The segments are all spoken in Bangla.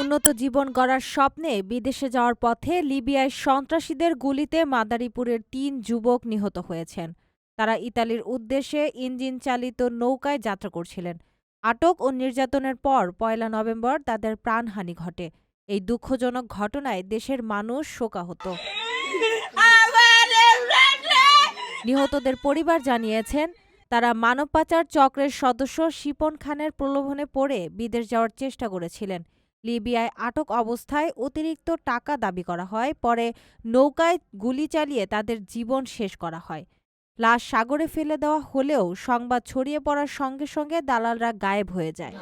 উন্নত জীবন গড়ার স্বপ্নে বিদেশে যাওয়ার পথে লিবিয়ায় সন্ত্রাসীদের গুলিতে মাদারীপুরের তিন যুবক নিহত হয়েছেন। তারা ইতালির উদ্দেশ্যে ইঞ্জিন চালিত নৌকায় যাত্রা করছিলেন। আটক ও নির্যাতনের পর পয়লা নভেম্বর তাদের প্রাণহানি ঘটে। এই দুঃখজনক ঘটনায় দেশের মানুষ শোকাহত। নিহতদের পরিবার জানিয়েছেন তারা মানব পাচার চক্রের সদস্য শিপন খানের প্রলোভনে পড়ে বিদেশ যাওয়ার চেষ্টা করেছিলেন। লিবিয়ায় আটক অবস্থায় অতিরিক্ত টাকা দাবি করা হয়, পরে নৌকায় গুলি চালিয়ে তাদের জীবন শেষ করা হয়। লাশ সাগরে ফেলে দেওয়া হলেও সংবাদ ছড়িয়ে পড়ার সঙ্গে সঙ্গে দালালরা গায়েব হয়ে যায়।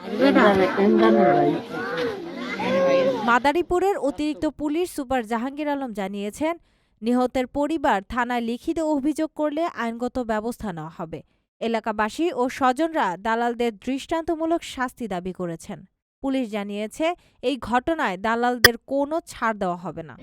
মাদারীপুরের অতিরিক্ত পুলিশ সুপার জাহাঙ্গীর আলম জানিয়েছেন, নিহতের পরিবার থানায় লিখিত অভিযোগ করলে আইনগত ব্যবস্থা নেওয়া হবে। এলাকাবাসী ও স্বজনরা দালালদের দৃষ্টান্তমূলক শাস্তি দাবি করেছেন। পুলিশ জানিয়েছে এই ঘটনায় দালালদের কোনো ছাড় দেওয়া হবে না।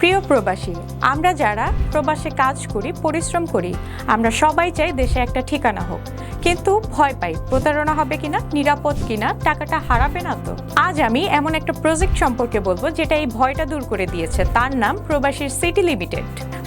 প্রিয় প্রবাসী আমরা যারা প্রবাসে কাজ করি পরিশ্রম করি আমরা সবাই চাই দেশে একটা ঠিকানা হোক। কিন্তু ভয় পাই প্রতারণা হবে কিনা নিরাপদ কিনা টাকাটা হারাবে না তো? আজ আমি এমন একটা প্রজেক্ট সম্পর্কে বলব যেটা এই ভয়টা দূর করে দিয়েছে। তার নাম প্রবাসীর সিটি লিমিটেড।